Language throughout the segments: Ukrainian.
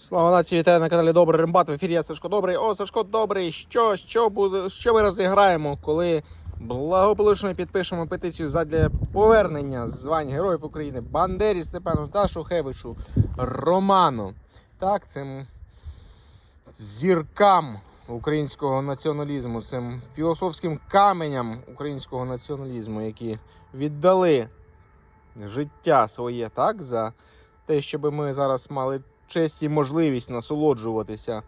Слава нації, вітаю на каналі Добрий Рембат. В ефірі я Сашко Добрий. О, Сашко Добрий. Що, що буде, що ми розіграємо, коли благополучно підпишемо петицію задля повернення звань Героїв України Бандері Степану та Шухевичу Роману. Так, цим зіркам українського націоналізму, цим філософським каменям українського націоналізму, які віддали життя своє так за те, щоб ми зараз мали честь і можливість насолоджуватися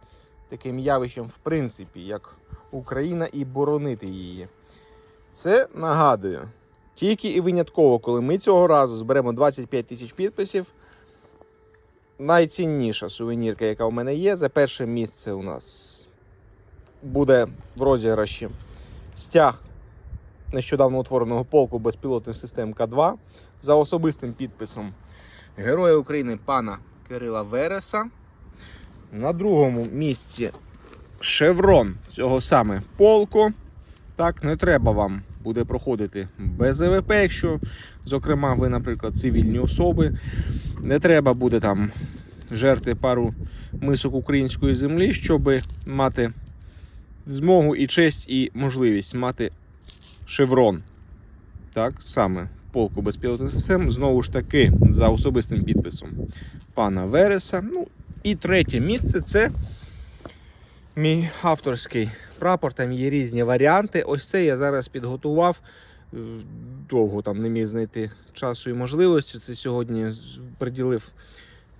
таким явищем, в принципі, як Україна, і боронити її. Це нагадую. Тільки і винятково, коли ми цього разу зберемо 25 тисяч підписів. Найцінніша сувенірка, яка у мене є, за перше місце у нас буде в розіграші стяг нещодавно утвореного полку безпілотних систем К2 за особистим підписом Героя України пана Кирила Вереса. На другому місці шеврон цього саме полку. Так, не треба вам буде проходити без ЕВП, якщо, зокрема, ви, наприклад, цивільні особи. Не треба буде там жерти пару мисок української землі, щоб мати змогу і честь, і можливість мати шеврон. Так, саме полку безпілотних систем, знову ж таки, за особистим підписом пана Вереса. Ну, і третє місце це мій авторський прапор. Там є різні варіанти. Ось це я зараз підготував. Довго там не міг знайти часу і можливості. Це сьогодні приділив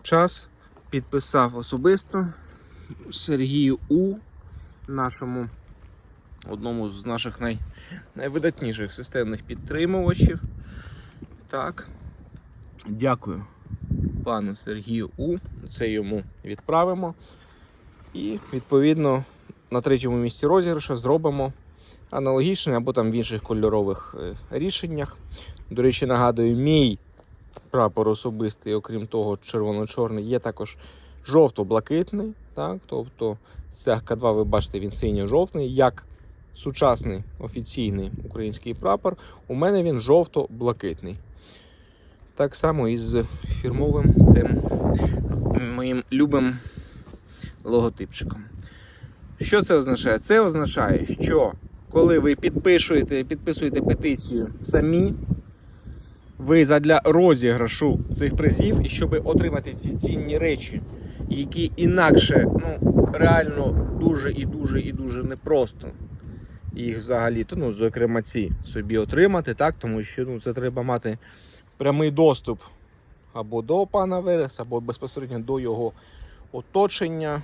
час, підписав особисто Сергію У, нашому одному з наших най, найвидатніших системних підтримувачів. Так. Дякую пану Сергію У. Це йому відправимо. І відповідно на третьому місці розіграшу зробимо аналогічне або там в інших кольорових е, рішеннях. До речі, нагадую, мій прапор особистий, окрім того, червоно-чорний, є також жовто-блакитний. Так? Тобто стяг К2, ви бачите, він синьо-жовтий. Як сучасний офіційний український прапор, у мене він жовто-блакитний. Так само і з фірмовим цим моїм любим логотипчиком. Що це означає? Це означає, що коли ви підпишуєте, підписуєте петицію самі, ви задля розіграшу цих призів, і щоб отримати ці цінні речі, які інакше ну, реально дуже і дуже і дуже непросто їх взагалі, то, ну, зокрема, ці собі отримати, так? тому що ну, це треба мати прямий доступ або до пана Вереса, або безпосередньо до його оточення.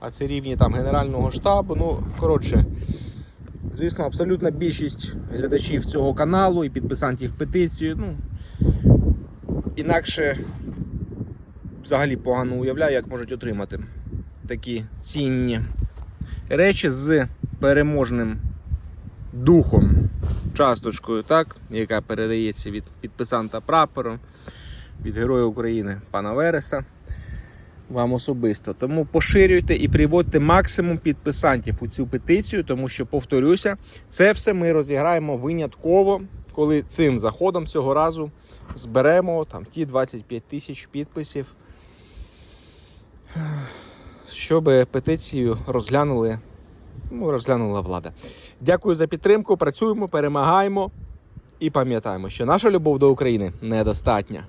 А це рівні там Генерального штабу. Ну, коротше, звісно, абсолютна більшість глядачів цього каналу і підписантів петиції. Ну, інакше взагалі погано уявляю, як можуть отримати такі цінні речі з переможним духом часточкою, так, яка передається від підписанта прапору, від Героя України пана Вереса. Вам особисто. Тому поширюйте і приводьте максимум підписантів у цю петицію, тому що, повторюся, це все ми розіграємо винятково, коли цим заходом цього разу зберемо там ті 25 тисяч підписів, щоб петицію розглянули ну, розглянула влада. Дякую за підтримку. Працюємо, перемагаємо і пам'ятаємо, що наша любов до України недостатня.